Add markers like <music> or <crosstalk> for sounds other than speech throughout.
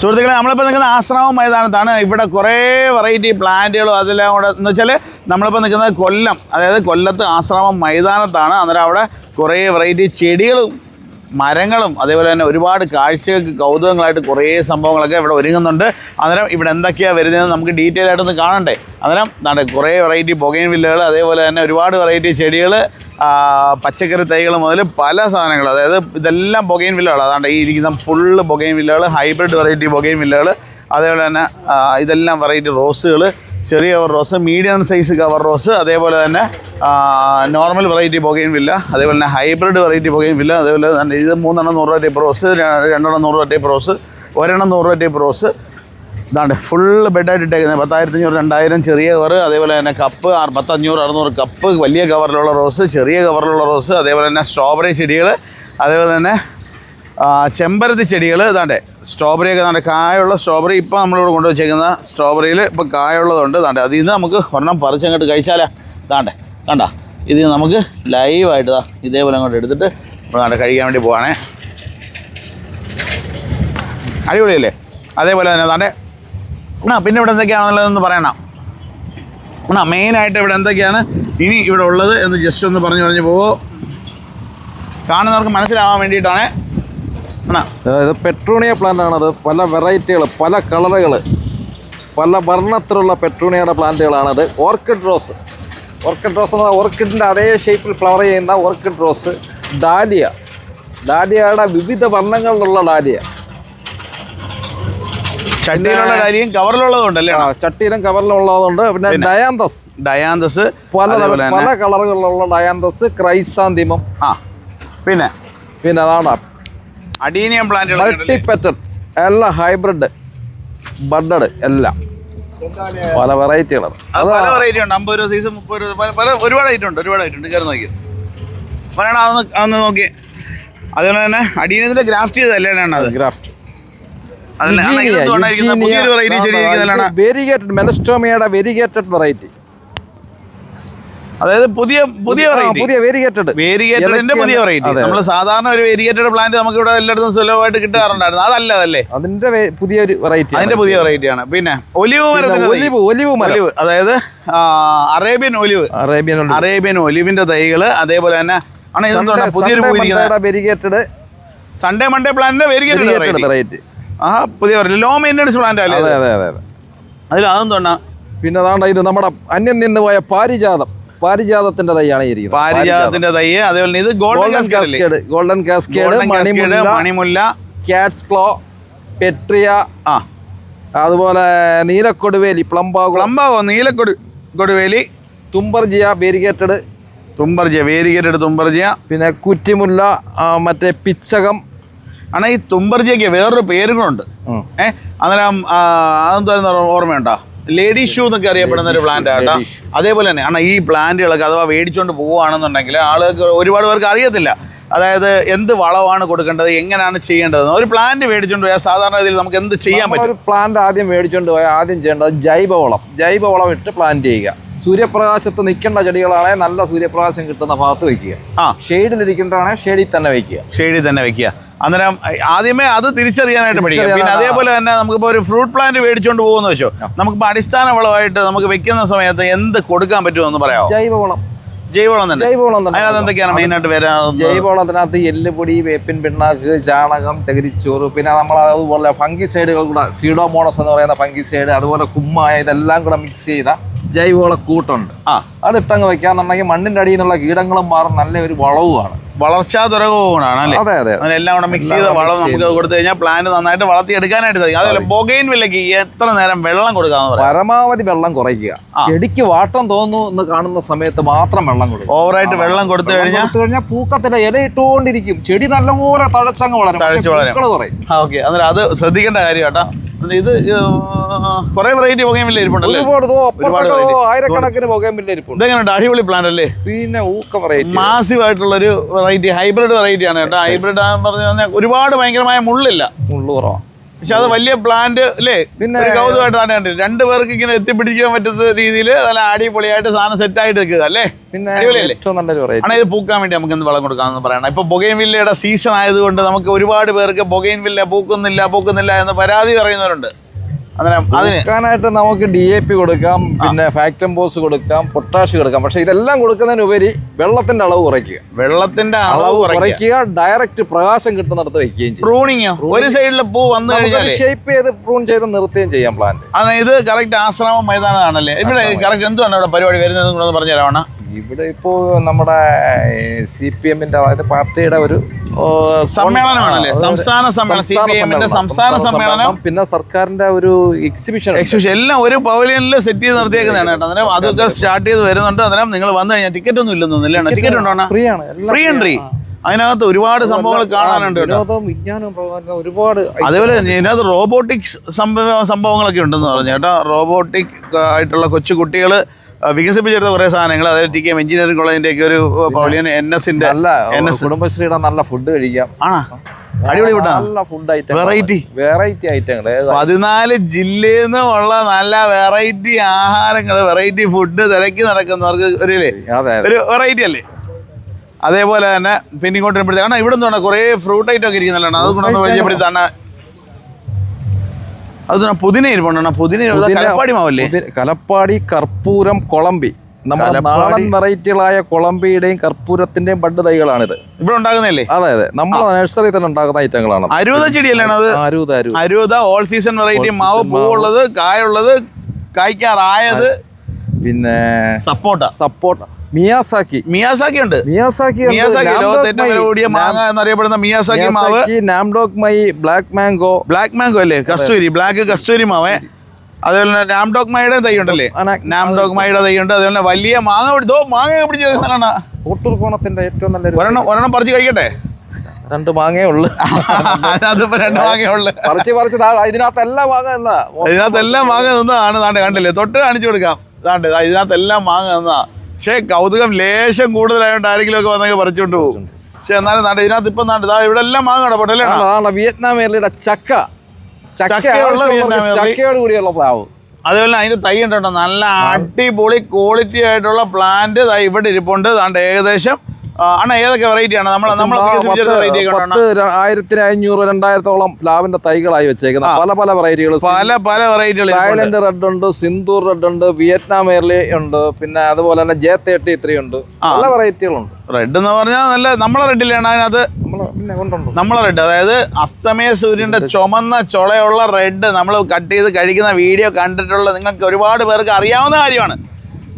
സുഹൃത്തുക്കളെ നമ്മളിപ്പോൾ നിൽക്കുന്ന ആശ്രമം മൈതാനത്താണ്. ഇവിടെ കുറേ വെറൈറ്റി പ്ലാന്റുകളും അതെല്ലാം കൂടെ. എന്ന് വെച്ചാൽ നമ്മളിപ്പോൾ നിൽക്കുന്നത് കൊല്ലം. അതായത് കൊല്ലത്ത് ആശ്രമം മൈതാനത്താണ്. അന്നേരം അവിടെ കുറേ വെറൈറ്റി ചെടികളും മരങ്ങളും അതേപോലെ തന്നെ ഒരുപാട് കാഴ്ചകൾക്ക് കൗതുകങ്ങളായിട്ട് കുറേ സംഭവങ്ങളൊക്കെ ഇവിടെ ഒരുങ്ങുന്നുണ്ട്. അന്നേരം ഇവിടെ എന്തൊക്കെയാണ് വരുന്നതെന്ന് നമുക്ക് ഡീറ്റെയിൽ ആയിട്ടൊന്ന് കാണണ്ടേ? അന്നേരം എന്താണ് കുറേ വെറൈറ്റി ബൊഗൈൻ വില്ലകൾ അതേപോലെ തന്നെ ഒരുപാട് വെറൈറ്റി ചെടികൾ പച്ചക്കറി തൈകൾ മുതൽ പല സാധനങ്ങൾ. അതായത് ഇതെല്ലാം ബൊഗൈൻ വില്ലകൾ അതാണ്ട് ഈ ഇരിക്കുന്ന ഫുള്ള് ബൊഗൈൻ വില്ലകൾ ഹൈബ്രിഡ് വെറൈറ്റി ബൊഗൈൻ വില്ലകൾ അതേപോലെ തന്നെ ഇതെല്ലാം വെറൈറ്റി റോസുകൾ ചെറിയ cover rose medium size cover rose അതേപോലെ തന്നെ നോർമൽ വെറൈറ്റി പുകയും വില്ല അതേപോലെ തന്നെ ഹൈബ്രിഡ് വെറൈറ്റി പുകയും വില്ല അതേപോലെ തന്നെ ഇത് മൂന്നെണ്ണം നൂറ് രൂപ ടൈപ്പ് റോസ് രണ്ടെണ്ണം നൂറ് രൂപ ടൈപ്പ് റോസ് ഒരെണ്ണം നൂറ് രൂപ ടൈപ്പ് റോസ് ഇതാണ്ട് ഫുള്ള് ബെഡായിട്ട് ഇട്ടേക്കുന്നത് പത്തായിരത്തി അഞ്ഞൂറ് രണ്ടായിരം ചെറിയ കവർ അതേപോലെ തന്നെ കപ്പ് പത്തഞ്ഞൂറ് അറുന്നൂറ് കപ്പ് വലിയ കവറിലുള്ള റോസ് ചെറിയ കവറിലുള്ള റോസ് അതേപോലെ തന്നെ സ്ട്രോബെറി ചെടികൾ അതേപോലെ തന്നെ ചെമ്പരത്തി ചെടികൾ ഇതാണ്ട് സ്ട്രോബെറി ഒക്കെ ഇതാണ്ട് കായുള്ള സ്ട്രോബെറി ഇപ്പോൾ നമ്മളിവിടെ കൊണ്ടുവച്ചേക്കുന്ന സ്ട്രോബെറിയിൽ ഇപ്പോൾ കായുള്ളതുണ്ട്. താണ്ടേ അതിൽ നിന്ന് നമുക്ക് ഒരെണ്ണം പറിച്ചങ്ങോട്ട് കഴിച്ചാലേ. താണ്ടേ കണ്ട? ഇത് നമുക്ക് ലൈവായിട്ട് ഇതാ ഇതേപോലെ അങ്ങോട്ട് എടുത്തിട്ട് നമ്മൾ താണ്ടെ കഴിക്കാൻ വേണ്ടി പോവാണേ. അടിപൊളിയല്ലേ? അതേപോലെ തന്നെ താണ്ടെ ആ പിന്നെ ഇവിടെ എന്തൊക്കെയാണെന്നുള്ളതെന്ന് പറയണം. ആ മെയിനായിട്ട് ഇവിടെ എന്തൊക്കെയാണ് ഇനി ഇവിടെ ഉള്ളത് എന്ന് ജസ്റ്റ് ഒന്ന് പറഞ്ഞു പറഞ്ഞു പോവോ. കാണുന്നവർക്ക് മനസ്സിലാവാൻ വേണ്ടിയിട്ടാണ്. എന്നാ ഇത് പെട്രോണിയ പ്ലാന്റ് ആണത് പല വെറൈറ്റികൾ പല കളറുകൾ പല വർണത്തിലുള്ള പെട്രോണിയയുടെ പ്ലാന്റുകളാണത്. Orchid rose. ഓർക്കിഡ് റോസ് എന്ന് പറഞ്ഞാൽ ഓർക്കിഡിന്റെ അതേ ഷേപ്പിൽ ഫ്ലവർ ചെയ്യുന്ന ഓർക്കിഡ് റോസ്. ഡാലിയ. ഡാലിയയുടെ വിവിധ വർണങ്ങളിലുള്ള ഡാലിയ. ചട്ടിയിലുള്ള ഡാലിയും കവറിലുള്ളതുണ്ടല്ലേ? ചട്ടിയിലും കവറിലുള്ളതുണ്ട്. പിന്നെ ഡയാന്തസ്. ഡയാന്തസ് പല പല കളറുകളിലുള്ള ഡയാന്തസ് ക്രൈസാന്തിമം. ആ പിന്നെ? പിന്നെ അതാണ് അഡീനിയം മൾട്ടിപ്പറ്റഡ് എല്ലാം ഹൈബ്രിഡ് ബഡഡ് എല്ലാം. പല വെറൈറ്റികളാണ് പല വെറൈറ്റി ഉണ്ട്. അമ്പത് രൂപ സൈസ് മുപ്പത് രൂപ പല ഒരുപാട് ഐറ്റം ഉണ്ട് ഒരുപാട് ഐറ്റം ഉണ്ട്. കയറി നോക്കി. പറയണ അതൊന്ന് അതൊന്ന് നോക്കി. അതുപോലെ തന്നെ അടീനത്തിന്റെ ഗ്രാഫ്റ്റ് ചെയ്തല്ലേ അത്. ഗ്രാഫ്റ്റ് വെരിഗേറ്റഡ് മെലസ്റ്റോമിയുടെ വെരിഗേറ്റഡ് വെറൈറ്റി അതായത് പുതിയ പുതിയ പുതിയ വേരിയേറ്റഡ് വേരിയേറ്റഡിന്റെ പുതിയ വെറൈറ്റി നമ്മൾ സാധാരണ ഒരു വേരിയേറ്റഡ് പ്ലാന്റ് നമുക്ക് ഇവിടെ എല്ലായിടത്തും സുലഭമായിട്ട് കിട്ടാറുണ്ടായിരുന്നു. അതല്ല അതല്ലേ അതിന്റെ പുതിയ പുതിയൊരു വെറൈറ്റി അതിന്റെ പുതിയ വെറൈറ്റിയാണ് പിന്നെ ഒലിവ് മരത്തിന് ഒലിവ് ഒലിവ് ഒലിവ് അതായത് അറേബ്യൻ ഒലിവ്. അറേബ്യൻ അറേബ്യൻ ഒലിവിന്റെ തൈകൾ അതേപോലെ തന്നെ ആണ് ഇതെന്താണ് പുതിയൊരു വെരിഗേറ്റഡ് സൺഡേ മൺഡേ പ്ലാന്റിന്റെ വേരിഗേറ്റഡ് വെറൈറ്റി ആ പുതിയ ലോ മെയിന്റെനൻസ് പ്ലാന്റ് അല്ലേ അതെ അതെ അതെ അതെ. അതിൽ അതെന്താണ് പിന്നെ അതാണ് ഇത് നമ്മുടെ അന്യം നിന്ന് പോയ പാരിജാതം. പാരിജാതത്തിന്റെ തൈയാണ് ഇരിക്കുന്നത്. പാരിജാതത്തിന്റെ തൈ അതേപോലെ ഇത് ഗോൾഡൻ കാസ്കേഡ് ഗോൾഡൻ കാസ്കേഡ് മണിമുല്ല കാറ്റ്സ് ക്ലോ പെട്രിയ ആ. അതുപോലെ നീലക്കൊടുവേലി പ്ലംബാഗോ പ്ലംബാഗോ നീലക്കൊടു കൊടുവേലി thunbergia variegated thunbergia variegated thunbergia പിന്നെ കുറ്റിമുല്ല മറ്റേ പിച്ചകം ആണ് ഈ തുമ്പർജിയക്ക് വേറൊരു പേരുകളുണ്ട്. ഏഹ് അന്നേരം അതെന്താ ഓർമ്മയുണ്ടോ? ലേഡി ഷൂ എന്നൊക്കെ അറിയപ്പെടുന്ന ഒരു പ്ലാന്റ് ആട്ടോ. അതേപോലെ തന്നെ ആണ് ഈ പ്ലാന്റുകളൊക്കെ അഥവാ മേടിച്ചുകൊണ്ട് പോവുകയാണെന്നുണ്ടെങ്കിൽ ആളുകൾക്ക് ഒരുപാട് പേർക്ക് അറിയത്തില്ല. അതായത് എന്ത് വളമാണ് കൊടുക്കേണ്ടത് എങ്ങനെയാണ് ചെയ്യേണ്ടത് ഒരു പ്ലാന്റ് മേടിച്ചുകൊണ്ട് പോയാൽ സാധാരണ രീതിയിൽ നമുക്ക് എന്ത് ചെയ്യാൻ പറ്റും? ഒരു പ്ലാന്റ് ആദ്യം മേടിച്ചുകൊണ്ട് പോയാൽ ആദ്യം ചെയ്യേണ്ടത് ജൈവവളം. ജൈവവളം ഇട്ട് പ്ലാന്റ് ചെയ്യുക. സൂര്യപ്രകാശത്ത് നിൽക്കേണ്ട ചെടികളാണെ നല്ല സൂര്യപ്രകാശം കിട്ടുന്ന ഭാഗത്ത് വെക്കുക. ആ. ഷെയ്ഡിലിരിക്കുന്നതാണെങ്കിൽ ഷെയ്ഡിൽ തന്നെ വെക്കുക. ഷെയ്ഡിൽ തന്നെ വെക്കുക. അന്നേരം ആദ്യമേ അത് തിരിച്ചറിയാനായിട്ട് പഠിക്കും പിന്നെ അതേപോലെ തന്നെ നമുക്കിപ്പോൾ ഒരു ഫ്രൂട്ട് പ്ലാന്റ് മേടിച്ചുകൊണ്ട് പോകുന്ന വെച്ചോ നമുക്കിപ്പോൾ അടിസ്ഥാന വളമായിട്ട് നമുക്ക് വെക്കുന്ന സമയത്ത് എന്ത് കൊടുക്കാൻ പറ്റുമെന്ന് പറയാമോ ജൈവവളം. ജൈവവളം തന്നെ. ജൈവവളം തന്നെ. അതിനകത്ത് എന്തൊക്കെയാണ് മെയിനായിട്ട് വരാറുള്ളത്? ജൈവവളത്തിനകത്ത് എല്ലുപൊടി വേപ്പിൻ പിണ്ണാക്ക് ചാണകം ചകിരിച്ചോറ് പിന്നെ നമ്മൾ അതുപോലെ ഫംഗിസൈഡുകൾ കൂടെ സീഡോമോണസ് എന്ന് പറയുന്ന ഫംഗി സൈഡ് അതുപോലെ കുമ്മായ ഇതെല്ലാം കൂടെ മിക്സ് ചെയ്ത ജൈവവള കൂട്ടുണ്ട് ആ. അത് ഇട്ടങ്ങ് വെക്കാന്നുണ്ടെങ്കിൽ മണ്ണിന്റെ അടിയിൽ നിന്നുള്ള കീടങ്ങളും മാറും നല്ലൊരു വളവുമാണ്. വളർച്ചാ തുരകമാണ് അല്ലേ? അതെ അതെ. എല്ലാം കൂടെ മിക്സ് ചെയ്ത വളം നമുക്ക് കൊടുത്തു കഴിഞ്ഞാൽ പ്ലാന്റ് നന്നായിട്ട് വളർത്തിയെടുക്കാനായിട്ട് സാധിക്കും. അതുപോലെ ബൊഗൈൻ വില്ലയ്ക്ക് എത്ര നേരം വെള്ളം കൊടുക്കാന്ന് പറയാം? പരമാവധി വെള്ളം കുറയ്ക്കുക. ചെടിക്ക് വാട്ടം തോന്നുന്നു എന്ന് കാണുന്ന സമയത്ത് മാത്രം വെള്ളം കൊടുക്കുക. ഓവറായിട്ട് വെള്ളം കൊടുത്തു കഴിഞ്ഞാൽ കഴിഞ്ഞാൽ പൂക്കത്തിന്റെ ഇല ഇട്ടുകൊണ്ടിരിക്കും. ചെടി നല്ലപോലെ തഴച്ചങ്ങ് വളരും. തഴച്ച് വളരും. കുറയും. ഓക്കെ അന്നേരം അത് ശ്രദ്ധിക്കേണ്ട കാര്യം കേട്ടോ ഇത് കുറെ വെറൈറ്റി ഇരിപ്പുണ്ടല്ലേ. ആയിരക്കണക്കിന് പുകയും വലിയ ഇരിപ്പുണ്ട്. അടിപൊളി പ്ലാന്റ് അല്ലേ? പിന്നെ ഊക്ക വെറൈറ്റി മാസീവ് ആയിട്ടുള്ള ഒരു വെറൈറ്റി ഹൈബ്രിഡ് വെറൈറ്റി ആണ് കേട്ടോ. ഹൈബ്രിഡ് ആണെന്ന് പറഞ്ഞു കഴിഞ്ഞാൽ ഒരുപാട് ഭയങ്കരമായ മുള്ളില്ല. മുള്ളു കുറവാണ് പക്ഷെ അത് വലിയ പ്ലാന്റ് അല്ലേ പിന്നെ ഒരു കൗതുകമായിട്ട് തന്നെ കണ്ടില്ല? രണ്ടു പേർക്ക് ഇങ്ങനെ എത്തിപ്പിടിക്കാൻ പറ്റുന്ന രീതിയിൽ നല്ല അടിപൊളിയായിട്ട് സാധനം സെറ്റ് ആയിട്ട് നിൽക്കുക അല്ലേ? പിന്നെ ആണോ ഇത് പൂക്കാൻ വേണ്ടി നമുക്ക് എന്ത് വളം കൊടുക്കാമെന്ന് പറയണം. ഇപ്പൊ ബൊഗൈൻ വില്ലയുടെ സീസൺ ആയതുകൊണ്ട് നമുക്ക് ഒരുപാട് പേർക്ക് ബൊഗൈൻ വില്ല പൂക്കുന്നില്ല പൂക്കുന്നില്ല എന്ന് പരാതി പറയുന്നവരുണ്ട്. കൊടുക്കാനായിട്ട് നമുക്ക് ഡി എ പി കൊടുക്കാം പിന്നെ ഫാക്ടംബോസ് കൊടുക്കാം പൊട്ടാഷ് കൊടുക്കാം. പക്ഷെ ഇതെല്ലാം കൊടുക്കുന്നതിനുപരി വെള്ളത്തിന്റെ അളവ് കുറയ്ക്കുക. വെള്ളത്തിന്റെ അളവ് കുറയ്ക്കുക. ഡയറക്റ്റ് പ്രകാശം കിട്ടുന്നിടത്ത് വെക്കുകയും ചെയ്യും. പ്രൂണിങ്ങോ ഒരു സൈഡിൽ പൂ വന്ന് ഷേപ്പ് ചെയ്ത് പ്രൂൺ ചെയ്ത് നിർത്തുകയും ചെയ്യാം പ്ലാന്റ് അതെ ഇത് കറക്റ്റ് ആശ്രമം മൈതാനമാണല്ലേ? ഇവിടെ കറക്റ്റ് എന്തുവാണ് ഇവിടെ പരിപാടി വരുന്നത് പറഞ്ഞു തരാവണ ഇവിടെ ഇപ്പോ നമ്മുടെ സി പി എമ്മിന്റെ അതായത് പാർട്ടിയുടെ ഒരു സമ്മേളനമാണല്ലേ? സംസ്ഥാന സമ്മേളനം, സംസ്ഥാന ന്റെ സമ്മേളനം. സംസ്ഥാന സമ്മേളനം. പിന്നെ സർക്കാരിന്റെ ഒരു എക്സിബിഷൻ എക്സിബിഷൻ എല്ലാം ഒരു പവലിയനിൽ സെറ്റ് ചെയ്ത് നിർത്തിയേക്കുന്നതാണ് കേട്ടോ. അന്നേരം അതൊക്കെ സ്റ്റാർട്ട് ചെയ്ത് വരുന്നുണ്ട്. അന്നേരം നിങ്ങൾ വന്നു കഴിഞ്ഞാൽ ടിക്കറ്റ് ഒന്നും ഇല്ലെന്ന് തോന്നുന്നില്ല ടിക്കറ്റ് ഉണ്ടോ ഫ്രീ ആണ്. ഫ്രീ എൻട്രി അതിനകത്ത് ഒരുപാട് സംഭവങ്ങൾ കാണാനുണ്ട് ഒരുപാട് അതേപോലെ ഇതിനകത്ത് റോബോട്ടിക് സംഭവ സംഭവങ്ങളൊക്കെ ഉണ്ടെന്ന് പറഞ്ഞു കേട്ടോ. റോബോട്ടിക് ആയിട്ടുള്ള കൊച്ചു കുട്ടികൾ വികസിപ്പിച്ചെടുത്ത കുറേ സാധനങ്ങൾ അതായത് ടി കെ എം എഞ്ചിനീയറിംഗ് കോളേജിന്റെ ഒക്കെ ഒരു പവലിയൻ എൻ എസിന്റെ കുടുംബശ്രീയുടെ നല്ല ഫുഡ് കഴിക്കാം. ആണോ? അടിപൊളി നല്ല ഫുഡ് ഐറ്റം Variety. വെറൈറ്റി ഐറ്റങ്ങൾ പതിനാല് ജില്ലയിൽ നിന്നുള്ള നല്ല വെറൈറ്റി ആഹാരങ്ങൾ വെറൈറ്റി ഫുഡ് തിരക്കി നടക്കുന്നവർക്ക് ഒരു ഒരു വെറൈറ്റി അല്ലേ? അതേപോലെ തന്നെ പിന്നെ ഇങ്ങോട്ട് ഇവിടെ നിന്നാണ് കുറേ ഫ്രൂട്ട് ഐറ്റം ഒക്കെ ഇരിക്കുന്നല്ലോ അത് കൊണ്ടൊന്ന് പരിചയപ്പെടുത്താണ് അത് പുതിനയിൽ പോണ കലപ്പാടി മാവല്ലേ? കലപ്പാടി കർപ്പൂരം കൊളമ്പി. നമ്മുടെ. നാടൻ വെറൈറ്റികളായ കൊളമ്പിയുടെയും കർപ്പൂരത്തിന്റെയും ബഡ് തൈകളാണിത്. ഇവിടെ ഉണ്ടാകുന്നല്ലേ അതെ അതെ. നമ്മുടെ നഴ്സറി തന്നെ ഉണ്ടാക്കുന്ന ഐറ്റങ്ങളാണ് അരുവത ചെടിയല്ലേ അത്? അരുവത ഓൾ സീസൺ വെറൈറ്റി മാവ് പൂവുള്ളത് കായുള്ളത് കായ്ക്കാറായത്. പിന്നെ സപ്പോട്ട. Support Miyazaki. മിയാസാക്കി ഉണ്ട്. മിയാസാക്കി മിയാസാക്കി ലോകത്ത് കൂടിയ മാങ്ങ എന്നറിയപ്പെടുന്ന മിയാസാക്കി മാവ്. Nam Doc Mai black mango black mango അല്ലേ? കസ്തൂരി ബ്ലാക്ക് കസ്തൂരി മാവേ. അതേപോലെ തന്നെ നാംഡോക് മൈയുടെ തൈ ഉണ്ടല്ലേ? നാംഡോക് മൈയുടെ തൈ ഉണ്ട്. അതുപോലെ വലിയ മാങ്ങ പിടിച്ചോ മാങ്ങ പിടിച്ചെടുക്കുന്നതാണ് കോട്ടൂർ കോണത്തിന്റെ ഏറ്റവും നല്ല ഒരെണ്ണം ഒരെണ്ണം പറിച്ച് കഴിക്കട്ടെ? രണ്ട് മാങ്ങേ ഉള്ളു. <laughs> അതിനകത്തിപ്പോ രണ്ട് മാങ്ങയുള്ളു പറിച്ച് പറിച്ച് താ- ഇതിനകത്ത് എല്ലാം മാങ്ങ എന്നാ ഇതിനകത്തെല്ലാം മാങ്ങ നിന്നതാണ് കണ്ടില്ലേ? തൊട്ട് കാണിച്ചു കൊടുക്കാം. താണ്ട് ദാ ഇതിനകത്തെല്ലാം മാങ്ങ നിന്നതാ പക്ഷേ കൗതുകം ലേശം കൂടുതലായതുകൊണ്ട് ആരെങ്കിലും ഒക്കെ വന്നെങ്കിൽ പറിച്ചുകൊണ്ട് പോകും. പക്ഷെ എന്നാലും താണ്ട് ഇതിനകത്ത് ഇപ്പം ഇതാ ഇവിടെ എല്ലാം മാങ്ങ ആണ് വിയറ്റ്നാം ഏർലിയുടെ ചക്ക. ചക്കയോട് കൂടിയുള്ള പ്ലാവ്. അതേപോലെ അതിന്റെ തൈ ഉണ്ടോ നല്ല അടിപൊളി ക്വാളിറ്റി ആയിട്ടുള്ള പ്ലാന്റ് ഇവിടെ ഇരിപ്പുണ്ട്. ഏകദേശം അണ്ണാ ഏതൊക്കെ വെറൈറ്റിയാണ് നമ്മൾ നമ്മൾ ആയിരത്തിന് അഞ്ഞൂറ് രണ്ടായിരത്തോളം പ്ലാവിന്റെ തൈകളായി വെച്ചേക്കുന്ന. പല പല വെറൈറ്റികൾ പല പല വെറൈറ്റികൾ തായ്ലൻഡ് റെഡ് ഉണ്ട് സിന്ദൂർ റെഡ് ഉണ്ട് വിയറ്റ്നാം എയർലി ഉണ്ട് പിന്നെ അതുപോലെ തന്നെ ജെ തേർട്ടി ത്രീ ഉണ്ട്. പല വെറൈറ്റികളുണ്ട് റെഡ് എന്ന് പറഞ്ഞാൽ നല്ല നമ്മളെ റെഡിലാണ് അതിനകത്ത് നമ്മളെ റെഡ് അതായത് അസ്തമയ സൂര്യന്റെ ചുമന്ന ചുളയുള്ള റെഡ് നമ്മൾ കട്ട് ചെയ്ത് കഴിക്കുന്ന വീഡിയോ കണ്ടിട്ടുള്ള നിങ്ങൾക്ക് ഒരുപാട് പേർക്ക് അറിയാവുന്ന കാര്യമാണ്.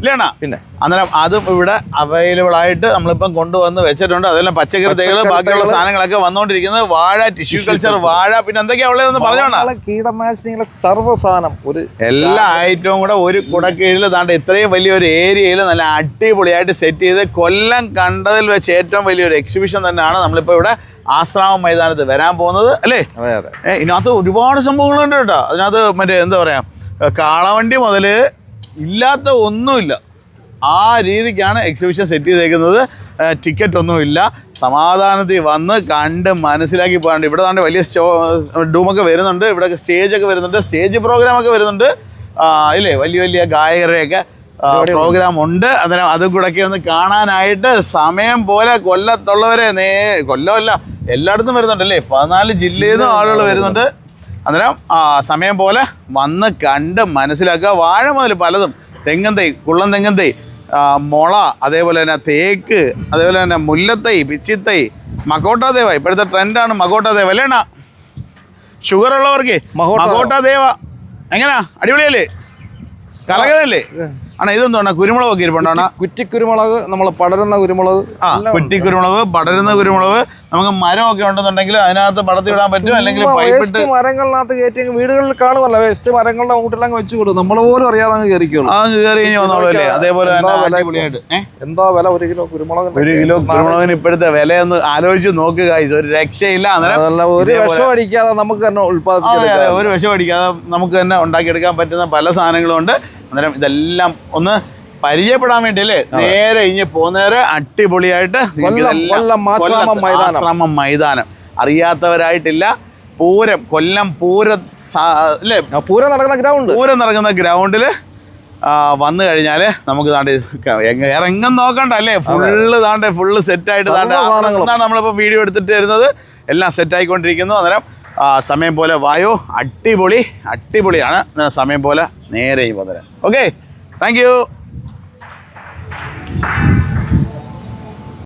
ഇല്ലേണ പിന്നെ. അന്നേരം അതും ഇവിടെ അവൈലബിൾ ആയിട്ട് നമ്മളിപ്പം കൊണ്ടുവന്ന് വെച്ചിട്ടുണ്ട്. അതെല്ലാം പച്ചക്കറി തൈകൾ ബാക്കിയുള്ള സാധനങ്ങളൊക്കെ വന്നുകൊണ്ടിരിക്കുന്നത് വാഴ ടിഷ്യൂ കൾച്ചർ വാഴ. പിന്നെ എന്തൊക്കെയാ ഉള്ളതെന്ന് പറഞ്ഞോണ വളങ്ങൾ, കീടനാശിനികളെ സർവ സാധനം ഒരു എല്ലാ ഐറ്റവും കൂടെ ഒരു കുടക്കീഴിൽ താണ്ട് ഇത്രയും വലിയൊരു ഏരിയയിൽ നല്ല അടിപൊളിയായിട്ട് സെറ്റ് ചെയ്ത് കൊല്ലം കണ്ടതിൽ വെച്ച് ഏറ്റവും വലിയൊരു എക്സിബിഷൻ തന്നെയാണ് നമ്മളിപ്പോൾ ഇവിടെ ആശ്രാമം മൈതാനത്ത് വരാൻ പോകുന്നത് അല്ലേ? അതെ അതെ. ഏ, ഇതിനകത്ത് ഒരുപാട് സംഭവങ്ങളുണ്ട് കേട്ടോ. അതിനകത്ത് മറ്റേ എന്താ പറയാ കാളവണ്ടി മുതൽ ഇല്ലാത്ത ഒന്നുമില്ല. ആ രീതിക്കാണ് എക്സിബിഷൻ സെറ്റ് ചെയ്തേക്കുന്നത്. ടിക്കറ്റ് ഒന്നുമില്ല. സമാധാനത്തിൽ വന്ന് കണ്ട് മനസ്സിലാക്കി പോകാണ്ട് ഇവിടെ താണ്ട് വലിയ സ്റ്റോ ഡൂമൊക്കെ വരുന്നുണ്ട്. ഇവിടെ സ്റ്റേജൊക്കെ വരുന്നുണ്ട്. സ്റ്റേജ് പ്രോഗ്രാമൊക്കെ വരുന്നുണ്ട്. അല്ലേ ഇല്ലേ? വലിയ വലിയ ഗായകരെയൊക്കെ പ്രോഗ്രാം ഉണ്ട്. അന്നേരം അതും കൂടെ ഒക്കെ ഒന്ന് കാണാനായിട്ട് സമയം പോലെ കൊല്ലത്തുള്ളവരെ നേ കൊല്ലമല്ല എല്ലായിടത്തും വരുന്നുണ്ട് അല്ലേ? പതിനാല് ജില്ലയിൽ നിന്നും ആളുകൾ വരുന്നുണ്ട്. അന്നേരം സമയം പോലെ വന്ന് കണ്ട് മനസ്സിലാക്കുക. വാഴ മുതൽ പലതും. തെങ്ങൻ തൈ കുള്ളം തെങ്ങൻ തൈ മുള അതേപോലെ തന്നെ തേക്ക് അതേപോലെ തന്നെ മുല്ലത്തൈ പിച്ചിത്തൈ മക്കോട്ട ദേവ. ഇപ്പോഴത്തെ ട്രെൻഡാണ് മക്കോട്ട ദേവ. അല്ലേണ ഷുഗർ ഉള്ളവർക്ക് മക്കോട്ട ദേവ. എങ്ങനാ? അടിപൊളിയല്ലേ? കലകലല്ലേ ആണോ ഇതെന്താണ് കുരുമുളകൊക്കെ ഇരിപ്പുണ്ടാണ് കുറ്റിക്കുരുമുളക് നമ്മൾ പടരുന്ന കുരുമുളക്. ആ കുറ്റിക്കുരുമുളക് പടരുന്ന കുരുമുളക്. നമുക്ക് മരമൊക്കെ ഉണ്ടെന്നുണ്ടെങ്കിൽ അതിനകത്ത് പടത്തി വിടാൻ പറ്റും. അല്ലെങ്കിൽ പൈപ്പിട്ട് മരങ്ങളിനകത്ത് കയറ്റി വീടുകളിൽ കാണുമല്ലോ. വേസ്റ്റ് മരങ്ങളുടെ കൂട്ടിലങ്ങ് വെച്ച് കൊടുക്കും. നമ്മൾ പോലും അറിയാതെ അങ്ങ് കയറിക്കുള്ളൂ ആ കയറി വന്നോളൂ അതേപോലെ എന്താ തന്നെ വില എന്താ വില ഒരു കിലോ കുരുമുളക് ഒരു കിലോ കുരുമുളകിന് ഇപ്പോഴത്തെ വിലയൊന്ന് ആലോചിച്ച് നോക്കുക. ഒരു രക്ഷയില്ല ഒരു വിഷം അടിക്കാതെ നമുക്ക് തന്നെ അതെ ഒരു വിഷം അടിക്കാതെ നമുക്ക് തന്നെ ഉണ്ടാക്കിയെടുക്കാൻ പറ്റുന്ന പല സാധനങ്ങളും ഉണ്ട് അന്നേരം ഇതെല്ലാം ഒന്ന് പരിചയപ്പെടാൻ വേണ്ടി അല്ലേ നേരെ ഇനി പോകുന്നേരെ അടിപൊളിയായിട്ട് ആശ്രമം മൈതാനം. അറിയാത്തവരായിട്ടില്ല. പൂരം കൊല്ലം പൂരം അല്ലേ പൂരം നടക്കുന്ന ഗ്രൗണ്ട്. പൂരം നടക്കുന്ന ഗ്രൗണ്ടിൽ വന്നു കഴിഞ്ഞാൽ നമുക്ക് താണ്ട് ഇറങ്ങും നോക്കണ്ട അല്ലേ? ഫുള്ള് താണ്ട് ഫുള്ള് സെറ്റായിട്ട് താണ്ട്. നമ്മളിപ്പോൾ വീഡിയോ എടുത്തിട്ട് വരുന്നത് എല്ലാം സെറ്റായിക്കൊണ്ടിരിക്കുന്നു അന്നേരം ആ, സമയം പോലെ വായോ. അടിപൊളി അടിപൊളിയാണ്. സമയം പോലെ നേരെ ഈ പതരം ഓക്കെ താങ്ക്